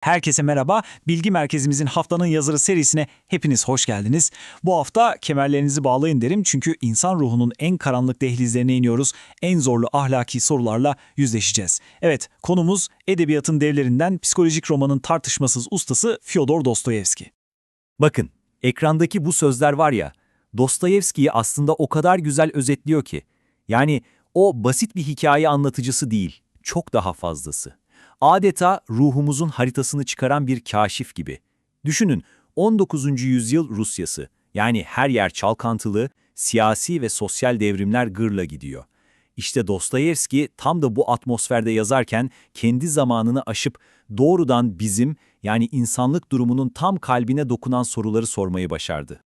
Herkese merhaba. Bilgi Merkezimizin haftanın yazarı serisine hepiniz hoş geldiniz. Bu hafta kemerlerinizi bağlayın derim çünkü insan ruhunun en karanlık dehlizlerine iniyoruz. En zorlu ahlaki sorularla yüzleşeceğiz. Evet, konumuz edebiyatın devlerinden psikolojik romanın tartışmasız ustası Fyodor Dostoyevski. Bakın, ekrandaki bu sözler var ya, Dostoyevski'yi aslında o kadar güzel özetliyor ki. Yani o basit bir hikaye anlatıcısı değil, çok daha fazlası. Adeta ruhumuzun haritasını çıkaran bir kaşif gibi. Düşünün, 19. yüzyıl Rusyası, yani her yer çalkantılı, siyasi ve sosyal devrimler gırla gidiyor. İşte Dostoyevski tam da bu atmosferde yazarken kendi zamanını aşıp doğrudan bizim yani insanlık durumunun tam kalbine dokunan soruları sormayı başardı.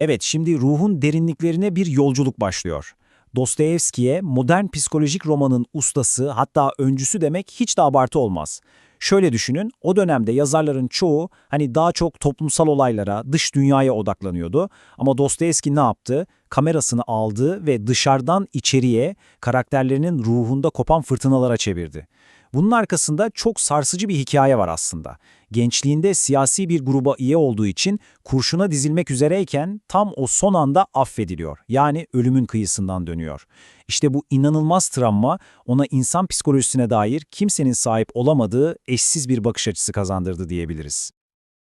Evet, şimdi ruhun derinliklerine bir yolculuk başlıyor. Dostoyevski'ye modern psikolojik romanın ustası hatta öncüsü demek hiç de abartı olmaz. Şöyle düşünün, o dönemde yazarların çoğu hani daha çok toplumsal olaylara, dış dünyaya odaklanıyordu. Ama Dostoyevski ne yaptı? Kamerasını aldı ve dışarıdan içeriye karakterlerinin ruhunda kopan fırtınalara çevirdi. Bunun arkasında çok sarsıcı bir hikaye var aslında. Gençliğinde siyasi bir gruba üye olduğu için kurşuna dizilmek üzereyken tam o son anda affediliyor. Yani ölümün kıyısından dönüyor. İşte bu inanılmaz travma ona insan psikolojisine dair kimsenin sahip olamadığı eşsiz bir bakış açısı kazandırdı diyebiliriz.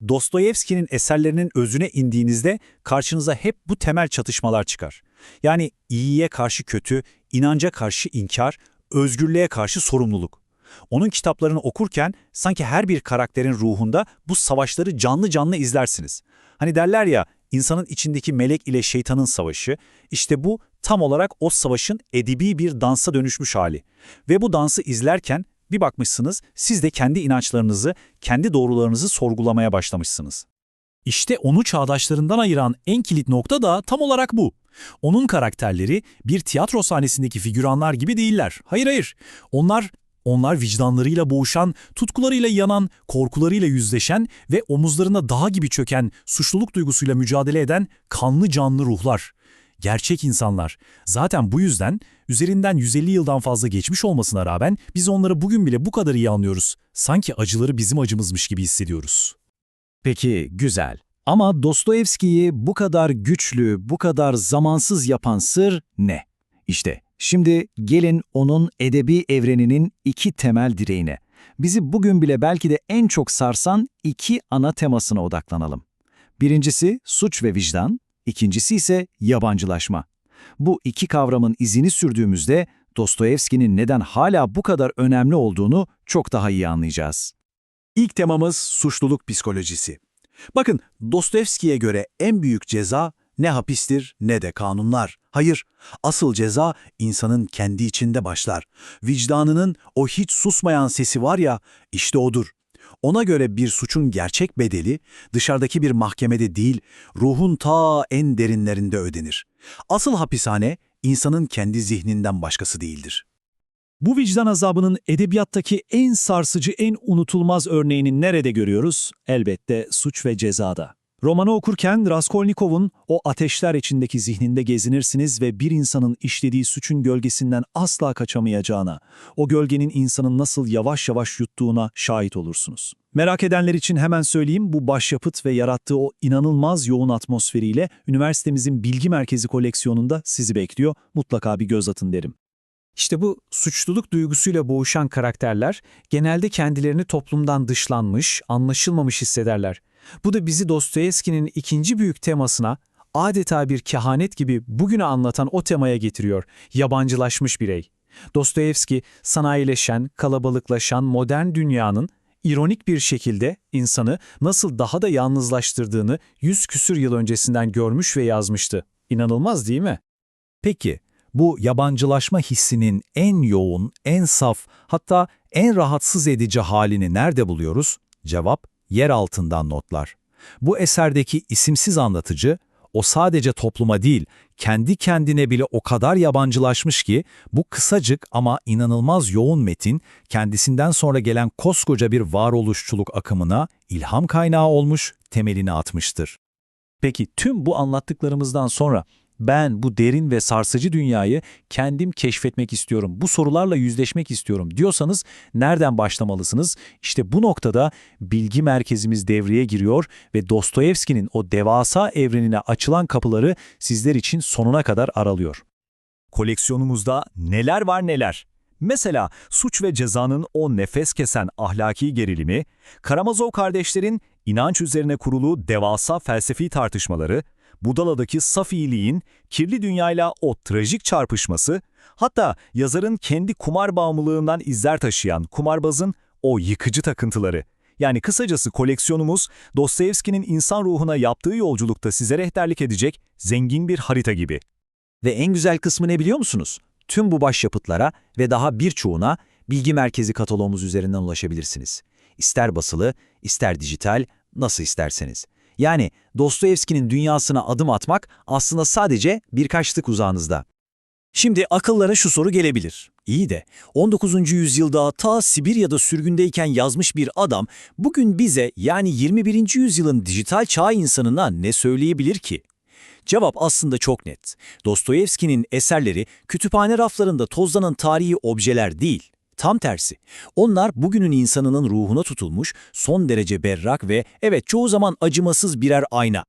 Dostoyevski'nin eserlerinin özüne indiğinizde karşınıza hep bu temel çatışmalar çıkar. Yani iyiye karşı kötü, inanca karşı inkar, özgürlüğe karşı sorumluluk. Onun kitaplarını okurken sanki her bir karakterin ruhunda bu savaşları canlı canlı izlersiniz. Hani derler ya, insanın içindeki melek ile şeytanın savaşı, işte bu tam olarak o savaşın edebi bir dansa dönüşmüş hali. Ve bu dansı izlerken bir bakmışsınız siz de kendi inançlarınızı, kendi doğrularınızı sorgulamaya başlamışsınız. İşte onu çağdaşlarından ayıran en kilit nokta da tam olarak bu. Onun karakterleri bir tiyatro sahnesindeki figüranlar gibi değiller. Hayır hayır. Onlar onlar vicdanlarıyla boğuşan, tutkularıyla yanan, korkularıyla yüzleşen ve omuzlarına dağ gibi çöken, suçluluk duygusuyla mücadele eden kanlı canlı ruhlar. Gerçek insanlar. Zaten bu yüzden üzerinden 150 yıldan fazla geçmiş olmasına rağmen biz onları bugün bile bu kadar iyi anlıyoruz. Sanki acıları bizim acımızmış gibi hissediyoruz. Peki, güzel. Ama Dostoyevski'yi bu kadar güçlü, bu kadar zamansız yapan sır ne? İşte Şimdi gelin onun edebi evreninin iki temel direğine, bizi bugün bile belki de en çok sarsan iki ana temasına odaklanalım. Birincisi suç ve vicdan, ikincisi ise yabancılaşma. Bu iki kavramın izini sürdüğümüzde Dostoyevski'nin neden hala bu kadar önemli olduğunu çok daha iyi anlayacağız. İlk temamız suçluluk psikolojisi. Bakın Dostoyevski'ye göre en büyük ceza ne hapistir ne de kanunlar. Hayır, asıl ceza insanın kendi içinde başlar. Vicdanının o hiç susmayan sesi var ya, işte odur. Ona göre bir suçun gerçek bedeli dışarıdaki bir mahkemede değil, ruhun ta en derinlerinde ödenir. Asıl hapishane insanın kendi zihninden başkası değildir. Bu vicdan azabının edebiyattaki en sarsıcı, en unutulmaz örneğini nerede görüyoruz? Elbette suç ve cezada. Romanı okurken Raskolnikov'un o ateşler içindeki zihninde gezinirsiniz ve bir insanın işlediği suçun gölgesinden asla kaçamayacağına, o gölgenin insanın nasıl yavaş yavaş yuttuğuna şahit olursunuz. Merak edenler için hemen söyleyeyim, bu başyapıt ve yarattığı o inanılmaz yoğun atmosferiyle üniversitemizin bilgi merkezi koleksiyonunda sizi bekliyor. Mutlaka bir göz atın derim. İşte bu suçluluk duygusuyla boğuşan karakterler genelde kendilerini toplumdan dışlanmış, anlaşılmamış hissederler. Bu da bizi Dostoyevski'nin ikinci büyük temasına adeta bir kehanet gibi bugünü anlatan o temaya getiriyor, yabancılaşmış birey. Dostoyevski, sanayileşen, kalabalıklaşan modern dünyanın ironik bir şekilde insanı nasıl daha da yalnızlaştırdığını yüz küsür yıl öncesinden görmüş ve yazmıştı. İnanılmaz değil mi? Peki, bu yabancılaşma hissinin en yoğun, en saf, hatta en rahatsız edici halini nerede buluyoruz? Cevap, yer altından notlar. Bu eserdeki isimsiz anlatıcı, o sadece topluma değil, kendi kendine bile o kadar yabancılaşmış ki bu kısacık ama inanılmaz yoğun metin kendisinden sonra gelen koskoca bir varoluşçuluk akımına ilham kaynağı olmuş, temelini atmıştır. Peki tüm bu anlattıklarımızdan sonra Ben bu derin ve sarsıcı dünyayı kendim keşfetmek istiyorum, bu sorularla yüzleşmek istiyorum diyorsanız nereden başlamalısınız? İşte bu noktada bilgi merkezimiz devreye giriyor ve Dostoyevski'nin o devasa evrenine açılan kapıları sizler için sonuna kadar aralıyor. Koleksiyonumuzda neler var neler. Mesela suç ve cezanın o nefes kesen ahlaki gerilimi, Karamazov kardeşlerin inanç üzerine kurulu devasa felsefi tartışmaları, Budala'daki saf iyiliğin kirli dünyayla o trajik çarpışması, hatta yazarın kendi kumar bağımlılığından izler taşıyan kumarbazın o yıkıcı takıntıları. Yani kısacası koleksiyonumuz Dostoyevski'nin insan ruhuna yaptığı yolculukta size rehberlik edecek zengin bir harita gibi. Ve en güzel kısmı ne biliyor musunuz? Tüm bu başyapıtlara ve daha birçoğuna Bilgi Merkezi kataloğumuz üzerinden ulaşabilirsiniz. İster basılı, ister dijital, nasıl isterseniz. Yani Dostoyevski'nin dünyasına adım atmak aslında sadece birkaç tık uzağınızda. Şimdi akıllara şu soru gelebilir. İyi de 19. yüzyılda ta Sibirya'da sürgündeyken yazmış bir adam bugün bize yani 21. yüzyılın dijital çağ insanına ne söyleyebilir ki? Cevap aslında çok net. Dostoyevski'nin eserleri kütüphane raflarında tozlanan tarihi objeler değil. Tam tersi. Onlar bugünün insanının ruhuna tutulmuş, son derece berrak ve evet çoğu zaman acımasız birer ayna.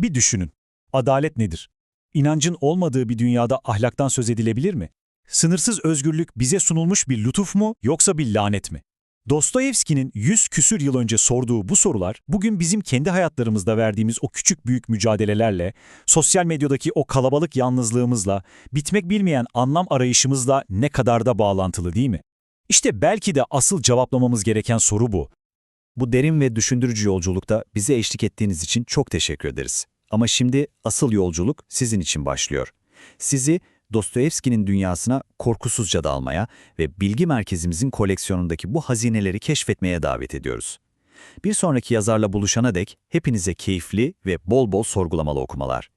Bir düşünün. Adalet nedir? İnancın olmadığı bir dünyada ahlaktan söz edilebilir mi? Sınırsız özgürlük bize sunulmuş bir lütuf mu yoksa bir lanet mi? Dostoyevski'nin 100 küsür yıl önce sorduğu bu sorular, bugün bizim kendi hayatlarımızda verdiğimiz o küçük büyük mücadelelerle, sosyal medyadaki o kalabalık yalnızlığımızla, bitmek bilmeyen anlam arayışımızla ne kadar da bağlantılı değil mi? İşte belki de asıl cevaplamamız gereken soru bu. Bu derin ve düşündürücü yolculukta bize eşlik ettiğiniz için çok teşekkür ederiz. Ama şimdi asıl yolculuk sizin için başlıyor. Sizi Dostoyevski'nin dünyasına korkusuzca dalmaya ve bilgi merkezimizin koleksiyonundaki bu hazineleri keşfetmeye davet ediyoruz. Bir sonraki yazarla buluşana dek hepinize keyifli ve bol bol sorgulamalı okumalar.